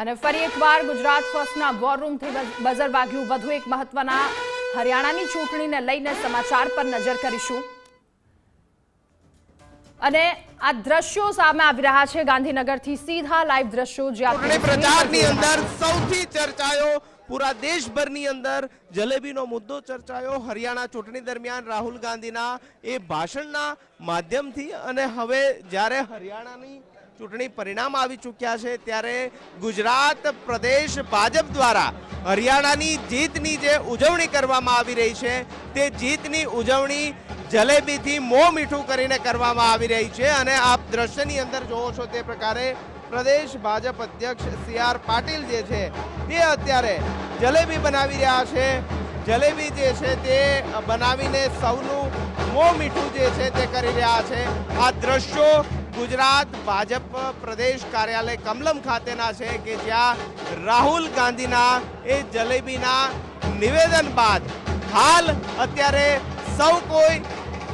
અને ફરી એકવાર ગુજરાત ફર્સ્ટના વોર રૂમથી બઝ- બઝર વાગ્યું. વધુ એક મહત્વના હરિયાણાની ચૂંટણીને લઈને સમાચાર પર નજર કરીશું. અને આ દ્રશ્યો સામે આવી રહ્યા છે ગાંધીનગરથી સીધા લાઈવ દ્રશ્યો જે આપણે પ્રચારની અંદર સૌથી ચર્ચાયો પૂરા દેશભરની અંદર જલેબીનો મુદ્દો ચર્ચાયો. હરિયાણા ચૂંટણી દરમિયાન રાહુલ ગાંધીના એ ભાષણના માધ્યમથી અને હવે જ્યારે હરિયાણાની ચૂંટણી પરિણામ આવી ચૂક્યા છે ત્યારે ગુજરાત પ્રદેશ ભાજપ દ્વારા હરિયાણાની જીતની જે ઉજવણી કરવામાં આવી રહી છે, તે જીતની ઉજવણી જલેબીથી મો મીઠું કરીને કરવામાં આવી રહી છે અને આપ દ્રશ્યની અંદર જોવો છો તે પ્રકારે પ્રદેશ ભાજપ અધ્યક્ષ સી આર પાટીલ જે છે, તે અત્યારે જલેબી બનાવી રહ્યા છે. જલેબી જે છે તે બનાવીને સૌનું મો મીઠું જે છે તે કરી રહ્યા છે. આ દ્રશ્યો ગુજરાત ભાજપ પ્રદેશ કાર્યાલય કમલમ ખાતેના છે કે જ્યાં રાહુલ ગાંધીના એ જલેબીના નિવેદન બાદ હાલ અત્યારે સૌ કોઈ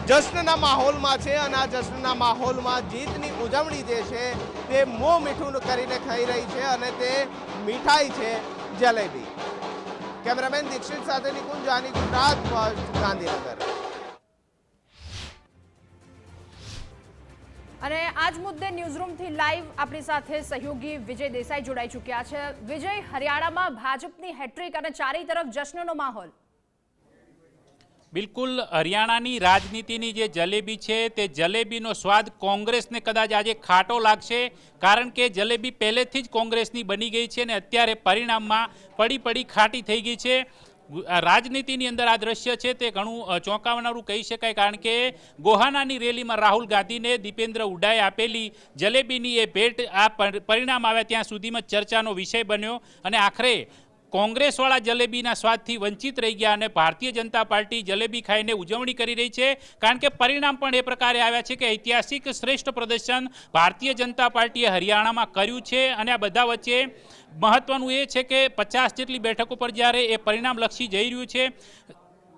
જશ્નના માહોલમાં છે અને આ જશ્નના માહોલમાં જીતની ઉજવણી જે છે તે મોં મીઠું કરીને ખાઈ રહી છે અને તે મીઠાઈ છે જલેબી. કેમેરામેન દીક્ષિત સાથે નિકુંજ જાની ગુજરાત ગાંધીનગર. અને આજ મુદ્દે ન્યૂઝરૂમથી લાઈવ આપણી સાથે સહયોગી વિજય દેસાઈ જોડાઈ ચૂક્યા છે. વિજય, હરિયાણામાં ભાજપની હેટ્રિક અને ચારેય તરફ જશ્નનો માહોલ. બિલકુલ, હરિયાણાની રાજનીતિની જે જલેબી છે તે જલેબીનો સ્વાદ કોંગ્રેસને કદાચ આજે ખાટો લાગશે, કારણ કે જલેબી પહેલેથી જ કોંગ્રેસની બની ગઈ છે અને અત્યારે પરિણામમાં પડી પડી ખાટી થઈ ગઈ છે. રાજનીતિની અંદર આ દ્રશ્ય છે તે ઘણું ચોંકાવનારું કહી શકાય કારણ કે ગોહાનાની રેલીમાં રાહુલ ગાંધીને દીપેન્દ્ર ઉડાએ આપેલી જલેબીની એ ભેટ આ પર- પરિણામ આવ્યા ત્યાં સુધીમાં ચર્ચાનો વિષય બન્યો અને આખરે કોંગ્રેસવાળા જલેબીના સ્વાદથી વંચિત રહી ગયા અને ભારતીય જનતા પાર્ટી જલેબી ખાઈને ઉજવણી કરી રહી છે. કારણ કે પરિણામ પણ એ પ્રકારે આવ્યા છે કે ઐતિહાસિક શ્રેષ્ઠ પ્રદર્શન ભારતીય જનતા પાર્ટીએ હરિયાણામાં કર્યું છે અને આ બધા વચ્ચે મહત્વનું એ છે કે પચાસ જેટલી બેઠકો પર જ્યારે એ પરિણામલક્ષી જઈ રહ્યું છે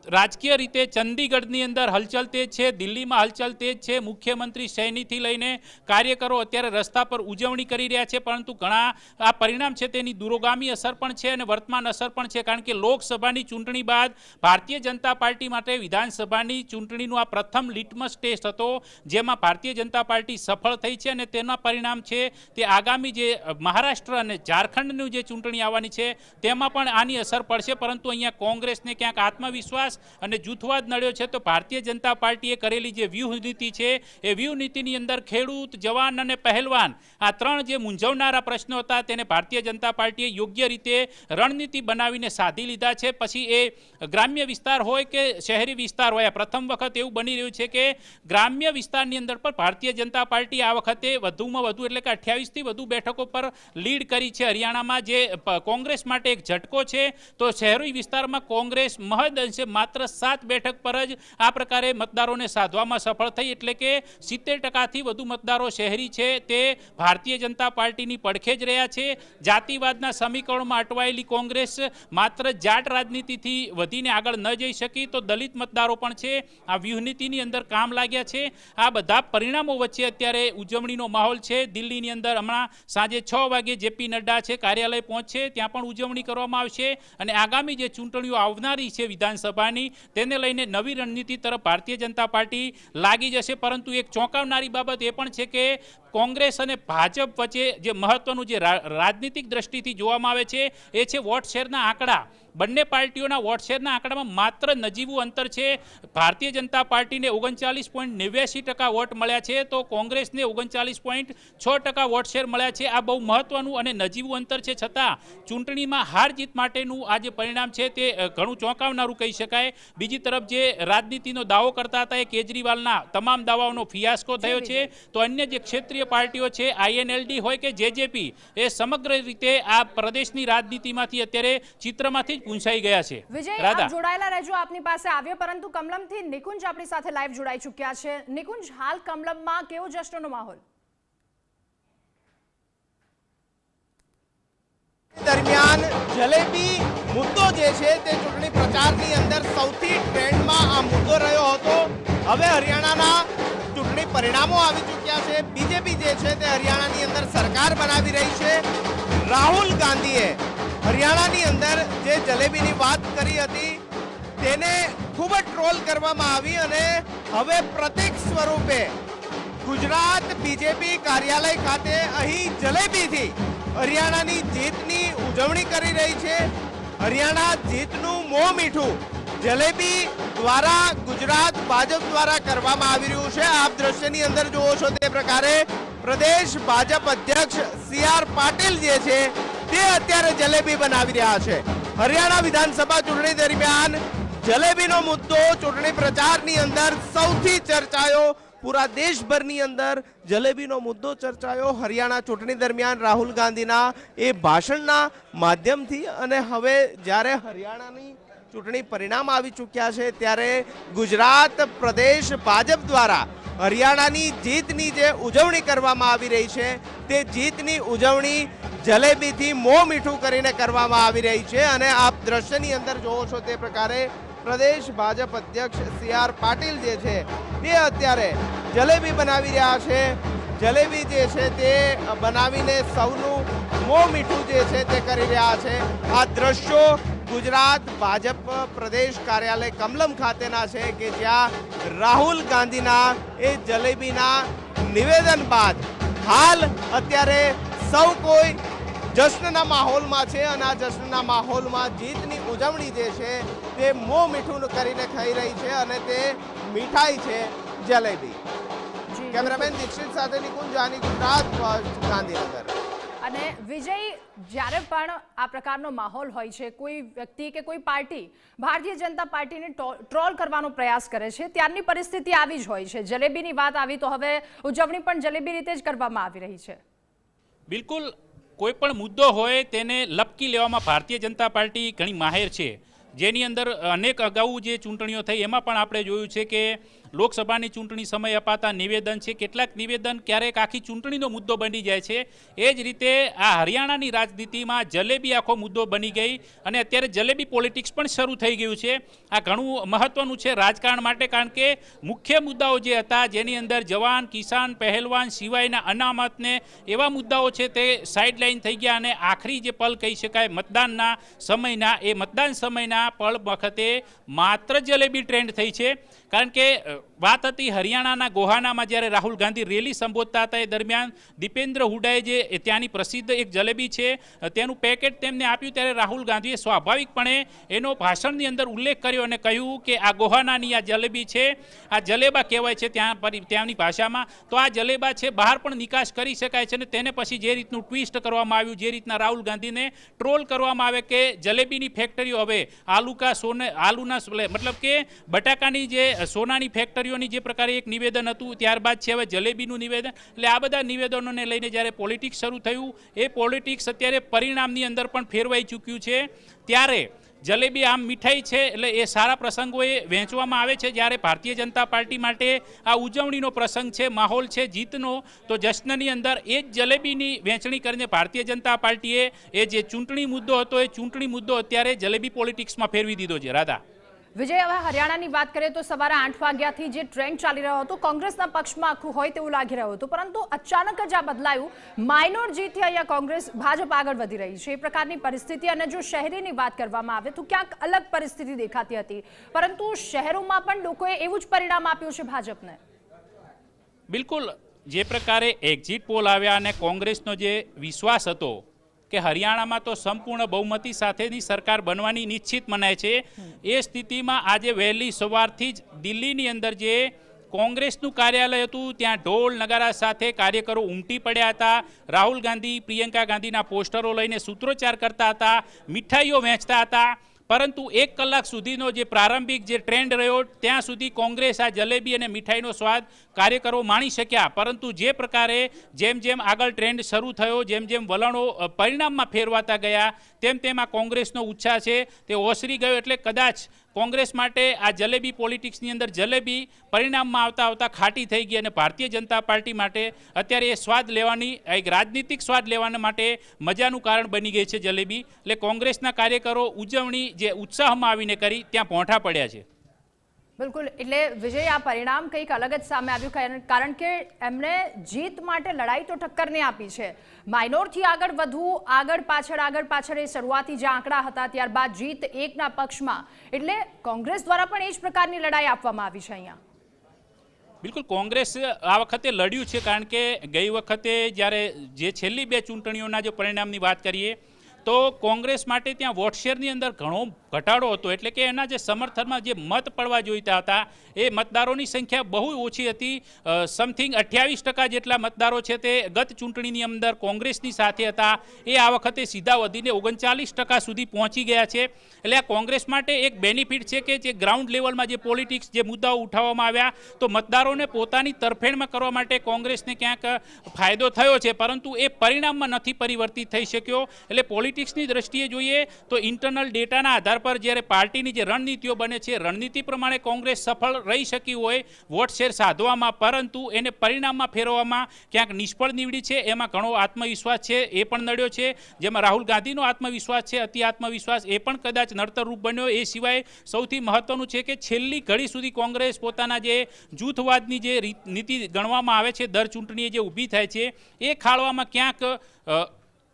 રાજકીય રીતે ચંદીગઢની અંદર હલચલ તેજ છે, દિલ્હીમાં હલચલ તેજ છે. મુખ્યમંત્રી સૈનીથી લઈને કાર્યકરો અત્યારે રસ્તા પર ઉજવણી કરી રહ્યા છે, પરંતુ ઘણા આ પરિણામ છે તેની દૂરોગામી અસર પણ છે અને વર્તમાન અસર પણ છે, કારણ કે લોકસભાની ચૂંટણી બાદ ભારતીય જનતા પાર્ટી માટે વિધાનસભાની ચૂંટણીનું આ પ્રથમ લિટમસ ટેસ્ટ હતો, જેમાં ભારતીય જનતા પાર્ટી સફળ થઈ છે અને તેના પરિણામ છે તે આગામી જે મહારાષ્ટ્ર અને ઝારખંડનું જે ચૂંટણી આવવાની છે, તેમાં પણ આની અસર પડશે, પરંતુ અહીંયા કોંગ્રેસને ક્યાંક આત્મવિશ્વાસ અને જૂથવાદ નડ્યો છે, તો ભારતીય જનતા પાર્ટીએ કરેલી જે વ્યૂહનીતિ છે, એ વ્યૂહનીતિની અંદર ખેડૂત, જવાન અને પહેલવાન, આ ત્રણ જે મૂંઝવનારા પ્રશ્નો હતા, તેને ભારતીય જનતા પાર્ટીએ યોગ્ય રીતે રણનીતિ બનાવીને સાધી લીધા છે. પછી એ ગ્રામ્ય વિસ્તાર હોય કે શહેરી વિસ્તાર હોય પ્રથમ વખત એવું બની રહ્યું છે કે ગ્રામ્ય વિસ્તારની અંદર પણ ભારતીય જનતા પાર્ટી આ વખતે વધુમાં વધુ, એટલે કે અઠ્યાવીસથી વધુ બેઠકો પર લીડ કરી છે. હરિયાણામાં જે કોંગ્રેસ માટે એક ઝટકો છે, તો શહેરી વિસ્તારમાં કોંગ્રેસ મહદ અંશે માત્ર સાત બેઠક પર જ આ પ્રકારે મતદારોને સાધવામાં સફળ થઈ, એટલે કે સિત્તેર ટકાથી વધુ મતદારો શહેરી છે, તે ભારતીય જનતા પાર્ટીની પડખે જ રહ્યા છે. જાતિવાદના સમીકરણમાં અટવાયેલી કોંગ્રેસ માત્ર જાટ રાજનીતિથી વધીને આગળ ન જઈ શકી, તો દલિત મતદારો પણ છે. આ વ્યૂહનીતિની અંદર કામ લાગ્યા છે. આ બધા પરિણામો વચ્ચે અત્યારે ઉજવણીનો માહોલ છે. દિલ્હીની અંદર હમણાં સાંજે છ વાગે જેપી નડ્ડા છે, કાર્યાલય પહોંચશે, ત્યાં પણ ઉજવણી કરવામાં આવશે. અને આગામી જે ચૂંટણીઓ આવનારી છે વિધાનસભાની તેને લઈને નવી રણનીતિ તરફ ભારતીય જનતા પાર્ટી લાગી જશે. પરંતુ એક ચોંકાવનારી બાબત એ પણ છે કે કોંગ્રેસ અને ભાજપ વચ્ચે જે મહત્વનું જે રાજનીતિક દ્રષ્ટિથી જોવામાં આવે છે, એ છે વોટ શેરના આંકડા. બંને પાર્ટીઓના વોટશેરના આંકડામાં માત્ર નજીવું અંતર છે? ભારતીય જનતા પાર્ટીને ઓગણચાલીસ પોઈન્ટ નેવ્યાસી ટકા વોટ મળ્યા છે તો કોંગ્રેસને ઓગણચાલીસ પોઈન્ટ છ ટકા વોટશેર મળ્યા છે. આ બહુ મહત્વનું અને નજીવું અંતર છે છતાં ચૂંટણીમાં હાર જીત માટેનું આ જે પરિણામ છે તે ઘણું ચોંકાવનારું કહી શકાય. બીજી તરફ જે રાજનીતિનો દાવો કરતા હતા એ કેજરીવાલના તમામ દાવાઓનો ફિયાસ્કો થયો છે. તો અન્ય જે ક્ષેત્રીય પાર્ટીઓ છે આઈએનએલડી હોય કે જેજેપી એ સમગ્ર રીતે આ પ્રદેશની રાજનીતિમાંથી અત્યારે ચિત્રમાંથી જ પૂંછાઈ ગયા છે. વિજય આપ જોડાયેલા રહેજો આપની પાસે આવ્યો પરંતુ કમલમથી નિકુંજ આપણી સાથે લાઈવ જોડાઈ ચૂક્યા છે. નિકુંજ હાલ કમલમમાં કેવો જશ્નનો માહોલ? દરમિયાન જલેબી મુદ્દો જે છે તે ચૂંટણી પ્રચારની અંદર સૌથી ટ્રેન્ડમાં આ મુદ્દો રહ્યો હતો. હવે હરિયાણાના ચૂંટણી પરિણામો આવી ચૂક્યા છે. બીજેપી જે છે તે હરિયાણાની અંદર સરકાર બનાવી રહી છે. રાહુલ ગાંધીએ હરિયાણાની અંદર જે જલેબીની વાત કરી હતી, તેને ખૂબ જ ટ્રોલ કરવામાં આવી અને હવે પ્રતિક સ્વરૂપે ગુજરાત બીજેપી કાર્યાલય ખાતે અહીં જલેબીથી હરિયાણાની જીતની ઉજવણી કરી રહી છે. હરિયાણા જીતનું મોં મીઠું જલેબી દ્વારા ગુજરાત ભાજપ દ્વારા કરવામાં આવી રહ્યું છે. આપ દ્રશ્યની અંદર જુઓ છો તે પ્રકારે પ્રદેશ ભાજપ અધ્યક્ષ સી આર પાટીલ જે છે તે અત્યારે જલેબી બનાવી રહ્યા છે. હરિયાણા વિધાનસભા ચૂંટણી દરમિયાન જલેબીનો મુદ્દો ચૂંટણી પ્રચારની અંદર સૌથી ચર્ચાયો. પૂરા દેશભરની અંદર જલેબીનો મુદ્દો ચર્ચાયો. હરિયાણા ચૂંટણી દરમિયાન રાહુલ ગાંધીના એ ભાષણના માધ્યમથી અને હવે જ્યારે હરિયાણાની ચૂંટણી પરિણામ આવી ચૂક્યા છે ત્યારે ગુજરાત પ્રદેશ ભાજપ દ્વારા હરિયાણાની જીતની જે ઉજવણી કરવામાં આવી રહી છે, તે જીતની ઉજવણી જલેબીથી મોં મીઠું કરીને કરવામાં આવી રહી છે અને આપ દ્રશ્યની અંદર જોવો છો તે પ્રકારે પ્રદેશ ભાજપ અધ્યક્ષ સી આર પાટીલ જે છે તે અત્યારે જલેબી બનાવી રહ્યા છે. જલેબી જે છે તે બનાવીને સૌનું મો મીઠું જે છે તે કરી રહ્યા છે. આ દ્રશ્યો ગુજરાત ભાજપ પ્રદેશ કાર્યાલય કમલમ ખાતેના છે કે જ્યાં રાહુલ ગાંધીના એ જલેબીના નિવેદન બાદ હાલ અત્યારે સૌ કોઈ જશ્નના માહોલમાં છે અને આ જશ્નના માહોલમાં જીતની ઉજવણી જે છે તે મો મીઠું કરીને ખાઈ રહી છે અને તે મીઠાઈ છે જલેબી. કેમેરામેન દીક્ષિત સાથે નિકુંજ જાની ગુજરાત ગાંધીનગર. અને વિજય જ્યારે પણ આ પ્રકારનો માહોલ હોય છે કોઈ વ્યક્તિ કે કોઈ પાર્ટી ભારતીય જનતા પાર્ટીને ટ્રોલ કરવાનો પ્રયાસ કરે છે ત્યારની પરિસ્થિતિ આવી જ હોય છે. જલેબીની વાત આવી તો હવે ઉજવણી પણ જલેબી રીતે જ કરવામાં આવી રહી છે. બિલકુલ કોઈ પણ મુદ્દો હોય તેને લપકી લેવામાં ભારતીય જનતા પાર્ટી ઘણી માહેર છે. જેની અંદર અનેક અગાઉ જે ચૂંટણીઓ થઈ, એમાં પણ આપણે જોયું છે કે લોકસભાની ચૂંટણી સમય અપાતા નિવેદન છે. કેટલાક નિવેદન ક્યારેક આખી ચૂંટણીનો મુદ્દો બની જાય છે. એ જ રીતે આ હરિયાણાની રાજનીતિમાં જલેબી આખો મુદ્દો બની ગઈ અને અત્યારે જલેબી પોલિટિક્સ પણ શરૂ થઈ ગયું છે. આ ઘણું મહત્વનું છે રાજકારણ માટે, કારણ કે મુખ્ય મુદ્દાઓ જે હતા, જેની અંદર જવાન, કિસાન, પહેલવાન સિવાયના અનામતને એવા મુદ્દાઓ છે તે સાઇડલાઇન થઈ ગયા અને આખરી જે પલ કહી શકાય મતદાનના સમયના, એ મતદાન સમયના પળ વખતે માત્ર જલેબી ટ્રેન્ડ થઈ છે. કારણ કે out. વાત હતી હરિયાણાના ગોહાનામાં જ્યારે રાહુલ ગાંધી રેલી સંબોધતા હતા એ દરમિયાન દીપેન્દ્ર હુડાએ જે ત્યાંની પ્રસિદ્ધ એક જલેબી છે તેનું પેકેટ તેમને આપ્યું ત્યારે રાહુલ ગાંધીએ સ્વાભાવિકપણે એનો ભાષણની અંદર ઉલ્લેખ કર્યો અને કહ્યું કે આ ગોહાનાની આ જલેબી છે, આ જલેબા કહેવાય છે ત્યાં ત્યાંની ભાષામાં. તો આ જલેબા છે, બહાર પણ નિકાસ કરી શકાય છે અને તેને પછી જે રીતનું ટ્વિસ્ટ કરવામાં આવ્યું, જે રીતના રાહુલ ગાંધીને ટ્રોલ કરવામાં આવે કે જલેબીની ફેક્ટરીઓ હવે આલુકા સોને, આલુના મતલબ કે બટાકાની જે સોનાની ફેક્ટરીઓની જે પ્રકારે એક નિવેદન હતું, ત્યારબાદ છે હવે જલેબીનું નિવેદન. એટલે આ બધા નિવેદનોને લઈને જ્યારે પોલિટિક્સ શરૂ થયું, એ પોલિટિક્સ અત્યારે પરિણામની અંદર પણ ફેરવાઈ ચૂક્યું છે. ત્યારે જલેબી આમ મીઠાઈ છે, એટલે એ સારા પ્રસંગોએ વહેંચવામાં આવે છે. જ્યારે ભારતીય જનતા પાર્ટી માટે આ ઉજવણીનો પ્રસંગ છે, માહોલ છે, જીતનો, તો જશ્નની અંદર એ જ જલેબીની વહેંચણી કરીને ભારતીય જનતા પાર્ટીએ એ જે ચૂંટણી મુદ્દો હતો, એ ચૂંટણી મુદ્દો અત્યારે જલેબી પોલિટિક્સમાં ફેરવી દીધો છે. રાધા. વિજય, હવે હરિયાણાની વાત કરીએ તો સવારે આઠ વાગ્યાથી જે ટ્રેન્ડ ચાલી રહ્યો હતો, કોંગ્રેસના પક્ષમાં આખું હોય તેવું લાગી રહ્યું હતું. પરંતુ અચાનક જ આ બદલાયું. માઇનોર જીતથી અહીંયા કોંગ્રેસ, ભાજપ આગળ વધી રહી છે. એ પ્રકારની પરિસ્થિતિ અને જો શહેરીની વાત કરવામાં આવે તો ક્યાંક અલગ પરિસ્થિતિ દેખાતી હતી. પરંતુ શહેરોમાં પણ લોકોએ એવું જ પરિણામ આપ્યું છે ભાજપને. બિલકુલ. જે પ્રકારે એક્ઝિટ પોલ આવ્યા અને કોંગ્રેસનો જે વિશ્વાસ હતો કે હરિયાણામાં તો સંપૂર્ણ બહુમતી સાથેની સરકાર બનવાની નિશ્ચિત મનાય છે. એ સ્થિતિમાં આજે વહેલી સવારથી જ દિલ્હીની અંદર જે કોંગ્રેસનું કાર્યાલય હતું ત્યાં ઢોલ નગારા સાથે કાર્યકરો ઉમટી પડ્યા હતા. રાહુલ ગાંધી પ્રિયંકા ગાંધીના પોસ્ટરો લઈને સૂત્રોચ્ચાર કરતા હતા મીઠાઈઓ વહેંચતા હતા. પરંતુ એક કલાક સુધીનો જે પ્રારંભિક જે ટ્રેન્ડ રહ્યો, ત્યાં સુધી કોંગ્રેસ આ જલેબી અને મીઠાઈનો સ્વાદ કાર્યકરો માણી શક્યા. પરંતુ જે પ્રકારે જેમ જેમ આગળ ટ્રેન્ડ શરૂ થયો, જેમ જેમ વલણો પરિણામમાં ફેરવાતા ગયા, તેમ તેમ આ કોંગ્રેસનો ઉત્સાહ છે, તે ઓસરી ગયો એટલે કદાચ કોંગ્રેસ માટે આ જલેબી પોલિટિક્સની અંદર જલેબી પરિણામમાં આવતા આવતા ખાટી થઈ ગઈ અને ભારતીય જનતા પાર્ટી માટે અત્યારે એ સ્વાદ લેવાની એક રાજનીતિક સ્વાદ લેવાના માટે મજાનું કારણ બની ગઈ છે જલેબી. એટલે કોંગ્રેસના કાર્યકરો ઉજવણી જે ઉત્સાહમાં આવીને કરી, ત્યાં પહોંઠા પડ્યા છે. બિલકુલ. એટલે વિજય, આ પરિણામ કંઈક અલગ જ સામે આવ્યું. કારણ- કે એમણે જીત માટે લડાઈ તો ટક્કરને આપી છે. માઇનોરથી આગળ વધવું, આગળ પાછળ આગળ પાછળ એ શરૂઆતી જે આંકડા હતા, ત્યારબાદ જીત એકના પક્ષમાં. એટલે કોંગ્રેસ દ્વારા પણ એ જ પ્રકારની લડાઈ આપવામાં આવી છે અહીંયા. બિલકુલ, કોંગ્રેસ આ વખતે લડ્યું છે, કારણ કે ગઈ વખતે જ્યારે જે છેલ્લી બે ચૂંટણીઓના જો પરિણામની વાત કરીએ, તો કોંગ્રેસ માટે ત્યાં વોટશેરની અંદર ઘણો ઘટાડો હતો. એટલે કે એના જે સમર્થનમાં જે મત પડવા જોઈતા હતા, એ મતદારોની સંખ્યા બહુ ઓછી હતી. સમથિંગ અઠ્યાવીસ ટકા જેટલા મતદારો છે તે ગત ચૂંટણીની અંદર કોંગ્રેસની સાથે હતા. એ આ વખતે સીધા વધીને ઓગણચાલીસ ટકા સુધી પહોંચી ગયા છે. એટલે આ કોંગ્રેસ માટે એક બેનિફિટ છે કે જે ગ્રાઉન્ડ લેવલમાં જે પોલિટિક્સ, જે મુદ્દાઓ ઉઠાવવામાં આવ્યા, તો મતદારોને પોતાની તરફેણમાં કરવા માટે કોંગ્રેસને ક્યાંક ફાયદો થયો છે. પરંતુ એ પરિણામમાં નથી પરિવર્તિત થઈ શક્યો. એટલે પોલિટિક્સની દ્રષ્ટિએ જોઈએ તો ઇન્ટરનલ ડેટાના આધાર પર જ્યારે પાર્ટીની જે રણનીતિઓ બને છે, રણનીતિ પ્રમાણે કોંગ્રેસ સફળ રહી શકી હોય, વોટ શેર સાધવામાં, પરંતુ એને પરિણામમાં ફેરવવામાં ક્યાંક નિષ્ફળ નીવડી છે, એમાં ઘણો આત્મવિશ્વાસ છે, એ પણ નડ્યો છે. જેમાં રાહુલ ગાંધીનો આત્મવિશ્વાસ છે, અતિ આત્મવિશ્વાસ એ પણ કદાચ નડતરરૂપ બન્યો. એ સિવાય સૌથી મહત્વનું છે કે છેલ્લી ઘડી સુધી કોંગ્રેસ પોતાના જે જૂથવાદની જે નીતિ ગણવામાં આવે છે, દર ચૂંટણીએ જે ઊભી થાય છે, એ ખાળવામાં ક્યાંક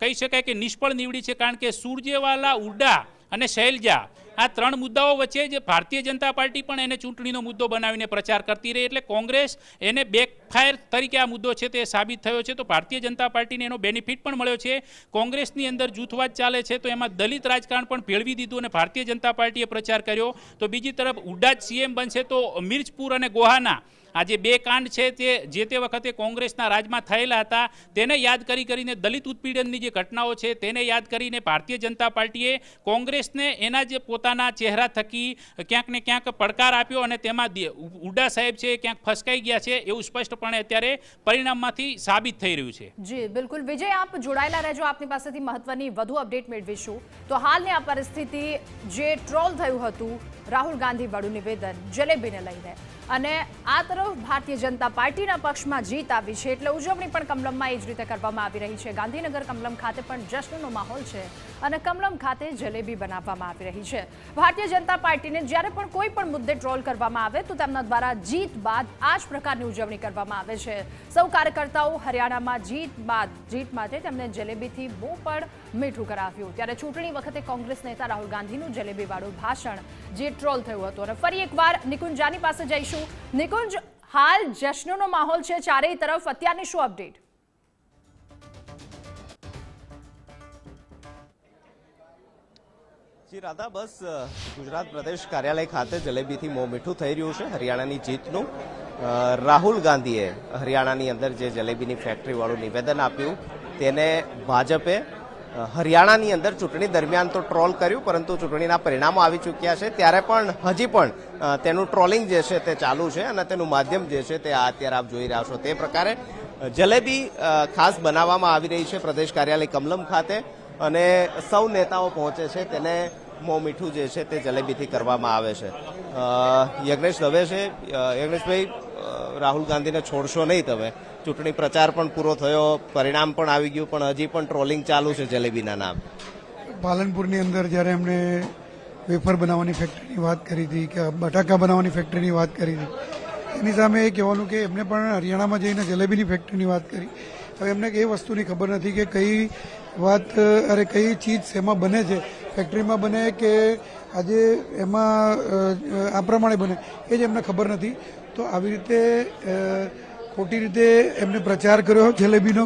કહી શકાય કે નિષ્ફળ નીવડી છે, કારણ કે સૂરજેવાલા ઉડા અને શૈલજા, આ ત્રણ મુદ્દાઓ વચ્ચે જે ભારતીય જનતા પાર્ટી પણ એને ચૂંટણીનો મુદ્દો બનાવીને પ્રચાર કરતી રહી એટલે કોંગ્રેસ એને બેકફાયર તરીકે આ મુદ્દો છે તે સાબિત થયો છે. તો ભારતીય જનતા પાર્ટીને એનો બેનિફિટ પણ મળ્યો છે. કોંગ્રેસની અંદર જૂથવાદ ચાલે છે તો એમાં દલિત રાજકારણ પણ ભેળવી દીધું અને ભારતીય જનતા પાર્ટીએ પ્રચાર કર્યો. તો બીજી તરફ ઉડા જ સીએમ બનશે તો મિર્ચપુર અને ગોહાના આ જે બે કાંડ છે તે, જે તે વખતે કોંગ્રેસના રાજમાં થયેલા હતા, તેને યાદ કરી કરીને દલિત ઉત્પીડનની જે ઘટનાઓ છે તેને યાદ કરીને ભારતીય જનતા પાર્ટીએ કોંગ્રેસને એના જે પોતાના ચહેરા થકી ક્યાંક ને ક્યાંક પડકાર આપ્યો અને તેમાં ઉડા સાહેબ છે ક્યાંક ફસકાઈ ગયા છે એવું સ્પષ્ટપણે અત્યારે પરિણામમાંથી સાબિત થઈ રહ્યું છે. જી, બિલકુલ. વિજય, આપ જોડાયેલા રહેજો. આપની પાસેથી મહત્વની વધુ અપડેટ મેળવીશું. તો હાલની આ પરિસ્થિતિ જે ટ્રોલ થયું હતું, રાહુલ ગાંધી વાળું નિવેદન જલેબીને લઈને. અને આ તરફ ભારતીય જનતા પાર્ટીના પક્ષમાં જીત આવી છે એટલે ઉજવણી પણ કમલમમાં એ જ રીતે કરવામાં આવી રહી છે. ગાંધીનગર કમલમ ખાતે પણ જશ્નનો માહોલ છે અને કમલમ ખાતે જલેબી બનાવવામાં આવી રહી છે. ભારતીય જનતા પાર્ટીને જ્યારે પણ કોઈ પણ મુદ્દે ટ્રોલ કરવામાં આવે તો તેમના દ્વારા જીત બાદ આ જ પ્રકારની ઉજવણી કરવામાં આવે છે. સૌ કાર્યકર્તાઓ હરિયાણામાં જીત બાદ, જીત માટે તેમને જલેબીથી બહુ પણ મીઠું કરાવ્યું. ત્યારે ચૂંટણી વખતે કોંગ્રેસ નેતા રાહુલ ગાંધીનું જલેબીવાળું ભાષણ જે ટ્રોલ થયું હતું. અને ફરી એકવાર નિકુંજાની પાસે જઈશું. નિકુંજ, હાલ જશ્નનો માહોલ છે ચારેય તરફ. અત્યારની શું અપડેટ? જી, રાધા, બસ ગુજરાત પ્રદેશ કાર્યાલય ખાતે જલેબીથી મોં મીઠું થઈ રહ્યું છે હરિયાણાની જીતનું. રાહુલ ગાંધીએ હરિયાણાની અંદર જે જલેબીની ફેક્ટરીવાળું નિવેદન આપ્યું, તેને ભાજપે હરિયાણાની અંદર ચૂંટણી દરમિયાન તો ટ્રોલ કર્યું, પરંતુ ચૂંટણીના પરિણામો આવી ચૂક્યા છે. ત્યારે પણ, હજી પણ તેનું ટ્રોલિંગ જે છે તે ચાલુ છે અને તેનું માધ્યમ જે છે તે અત્યારે આપ જોઈ રહ્યા છો તે પ્રકારે. જલેબી ખાસ બનાવવામાં આવી રહી છે પ્રદેશ કાર્યાલય કમલમ ખાતે અને સૌ નેતાઓ પહોંચે છે તેને મોં મીઠું જે છે તે જલેબીથી કરવામાં આવે છે. યજ્ઞેશ દવે છે. યજ્ઞેશભાઈ રાહુલ ગાંધીને છોડશો નહીં તમે. ચૂંટણી પ્રચાર પણ પૂરો થયો, પરિણામ પણ આવી ગયું, પણ હજી પણ ટ્રોલિંગ ચાલુ છે જલેબીના નામ. પાલનપુરની અંદર જ્યારે એમણે વેફર બનાવવાની ફેક્ટરીની વાત કરી હતી કે બટાકા બનાવવાની ફેક્ટરીની વાત કરી હતી, એની સામે એ કહેવાનું કે એમને પણ હરિયાણામાં જઈને જલેબીની ફેક્ટરીની વાત કરી. હવે એમને એ વસ્તુની ખબર નથી કે કઈ વાત, અરે કઈ ચીજ શેમાં બને છે. ફેક્ટરીમાં બને કે આજે એમાં આ પ્રમાણે બને, એ જ એમને ખબર નથી. તો આવી રીતે ખોટી રીતે એમને પ્રચાર કર્યો જલેબીનો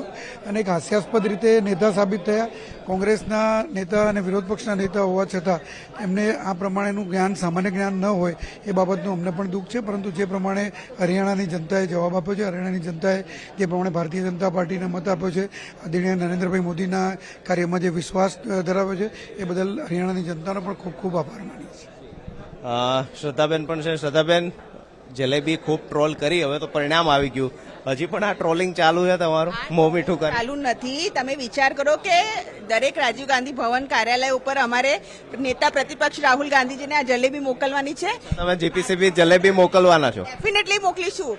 અને એક હાસ્યાસ્પદ રીતે નેતા સાબિત થયા. કોંગ્રેસના નેતા અને વિરોધ પક્ષના નેતા હોવા છતાં એમને આ પ્રમાણેનું જ્ઞાન, સામાન્ય જ્ઞાન ન હોય એ બાબતનું અમને પણ દુઃખ છે. પરંતુ જે પ્રમાણે હરિયાણાની જનતાએ જવાબ આપ્યો છે, હરિયાણાની જનતાએ જે પ્રમાણે ભારતીય જનતા પાર્ટીને મત આપ્યો છે, આદરણીય નરેન્દ્રભાઈ મોદીના કાર્યમાં જે વિશ્વાસ ધરાવે છે, એ બદલ હરિયાણાની જનતાનો પણ ખૂબ ખૂબ આભાર માનીએ છીએ. શ્રદ્ધાબેન પણ છે. શ્રદ્ધાબેન જલેબી ખૂબ ટ્રોલ કરી હવે તો પરિણામ આવી ગયું. હજી પણ આ ટ્રોલિંગ ચાલુ છે તમારું? મોં મીઠું કરે. ચાલુ નથી. તમે વિચાર કરો કે દરેક રાજીવ ગાંધી ભવન કાર્યાલય ઉપર અમારે નેતા પ્રતિપક્ષ રાહુલ ગાંધીજીને આ જલેબી મોકલવાની છે. તમે જીપીસીબી જલેબી મોકલવાના છો? ડેફિનેટલી મોકલીશું.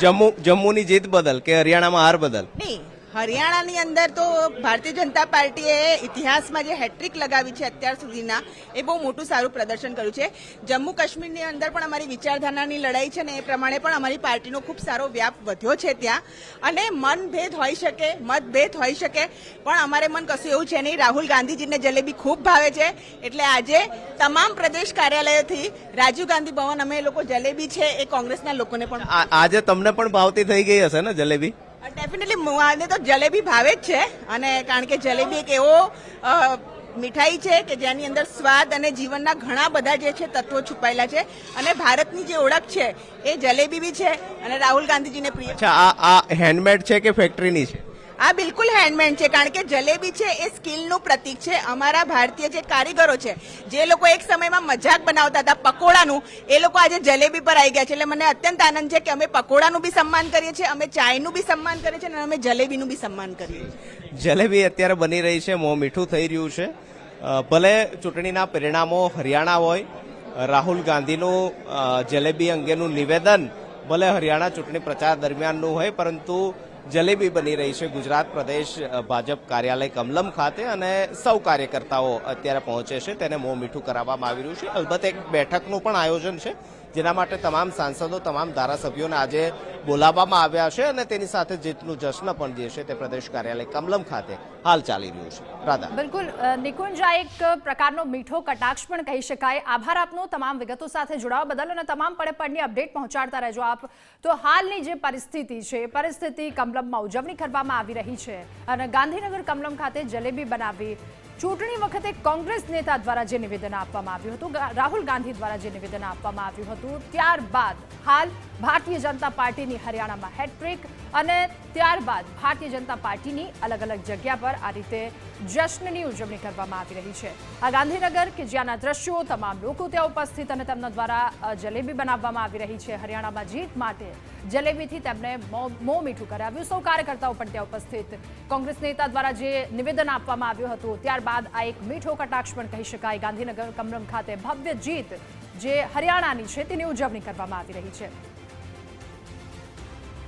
જમ્મુ જમ્મુની જીત બદલ કે હરિયાણામાં હાર બદલ? નહીં. હરિયાણાની અંદર તો ભારતીય જનતા પાર્ટીએ ઇતિહાસમાં જે હેટ્રિક લગાવી છે અત્યાર સુધીના, એ બહુ મોટું સારું પ્રદર્શન કર્યું છે. જમ્મુ કાશ્મીરની અંદર પણ અમારી વિચારધારાની લડાઈ છે ને એ પ્રમાણે પણ અમારી પાર્ટીનો ખૂબ સારો વ્યાપ વધ્યો છે ત્યાં. અને મનભેદ હોઈ શકે, મતભેદ હોઈ શકે, પણ અમારે મન કશું એવું છે નહીં. રાહુલ ગાંધીજીને જલેબી ખૂબ ભાવે છે. એટલે આજે તમામ પ્રદેશ કાર્યાલયોથી રાજીવ ગાંધી ભવન, અમે લોકો જલેબી છે એ કોંગ્રેસના લોકોને પણ આજે તમને પણ ભાવતી થઈ ગઈ હશે ને જલેબી? ડેફિનેટલી મને તો જલેબી ભાવે જ છે. અને કારણ કે જલેબી એક એવો મીઠાઈ છે કે જેની અંદર સ્વાદ અને જીવનના ઘણા બધા જે છે તત્વો છુપાયેલા છે. અને ભારતની જે ઓળખ છે એ જલેબી બી છે. અને રાહુલ ગાંધીજીને પ્રિય છે આ આ હેન્ડમેડ છે કે ફેક્ટરીની છે? આ બિલકુલ હેન્ડમેડ છે, કારણ કે જલેબી છે એ સ્કિલનું પ્રતીક છે. અમારા ભારતીય જે કારીગરો છે, જે લોકો એક સમયમાં મજાક બનાવતા હતા પકોડાનું, એ લોકો આજે જલેબી પર આવી ગયા છે. એટલે મને અત્યંત આનંદ છે કે અમે પકોડાનું બી સન્માન કરીએ છીએ, અમે ચાયનું બી સન્માન કરીએ છીએ અને અમે જલેબીનું બી સન્માન કરીએ છીએ. જલેબી અત્યારે બની રહી છે, મોં મીઠું થઈ રહ્યું છે. ભલે ચૂંટણીના પરિણામો હરિયાણા હોય, રાહુલ ગાંધીનું જલેબી અંગેનું નિવેદન ભલે હરિયાણા ચૂંટણી પ્રચાર દરમિયાનનું હોય, પરંતુ જલેબી બની રહી છે ગુજરાત પ્રદેશ ભાજપ કાર્યાલય કમલમ ખાતે અને સૌ કાર્યકર્તાઓ અત્યારે પહોંચે છે. તેને મોં મીઠું કરાવવામાં આવી રહ્યું છે. અલબત્ત એક બેઠકનું પણ આયોજન છે. જેના માટે તમામ સાંસદો, તમામ ધારાસભ્યોને આજે બોલાવવામાં આવ્યા છે અને તેની સાથે જીતનું જશ્ન પણ જે છે તે પ્રદેશ કાર્યાલય કમલમ ખાતે હાલ ચાલી રહ્યું છે. રાધા. બિલકુલ નિકુંજ, આ એક પ્રકારનો મીઠો કટાક્ષ પણ કહી શકાય. આભાર આપનો, તમામ વિગતો સાથે જોડાવા બદલ અને તમામ પડે પડની અપડેટ પહોંચાડતા રહેજો આપ. તો હાલની જે પરિસ્થિતિ છે પરિસ્થિતિ કમલમમાં ઉજવણી કરવામાં આવી રહી છે અને ગાંધીનગર કમલમ ખાતે જલેબી બનાવી ચૂંટણી વખતે કોંગ્રેસ નેતા દ્વારા જે નિવેદન આપવામાં આવ્યું હતું રાહુલ ગાંધી દ્વારા જે નિવેદન આપવામાં આવ્યું હતું, ત્યારબાદ હાલ ભારતીય જનતા પાર્ટીની હરિયાણામાં હેટ્રિક અને ત્યારબાદ ભારતીય જનતા પાર્ટીની અલગ અલગ જગ્યા પર આ રીતે જશ્નની ઉજવણી કરવામાં આવી રહી છે. આ ગાંધીનગર કે જ્યાંના દ્રશ્યો, તમામ લોકો ત્યાં ઉપસ્થિત અને તેમના દ્વારા જલેબી બનાવવામાં આવી રહી છે. હરિયાણામાં જીત માટે જલેબીથી તેમને મો મીઠું કરાવ્યું. સૌ કાર્યકર્તાઓ પણ ત્યાં ઉપસ્થિત. કોંગ્રેસ નેતા દ્વારા જે નિવેદન આપવામાં આવ્યું હતું, ત્યારબાદ આ એક મીઠો કટાક્ષ પણ કહી શકાય. ગાંધીનગર કમરમ ખાતે ભવ્ય જીત જે હરિયાણાની છે, તેની ઉજવણી કરવામાં આવી રહી છે.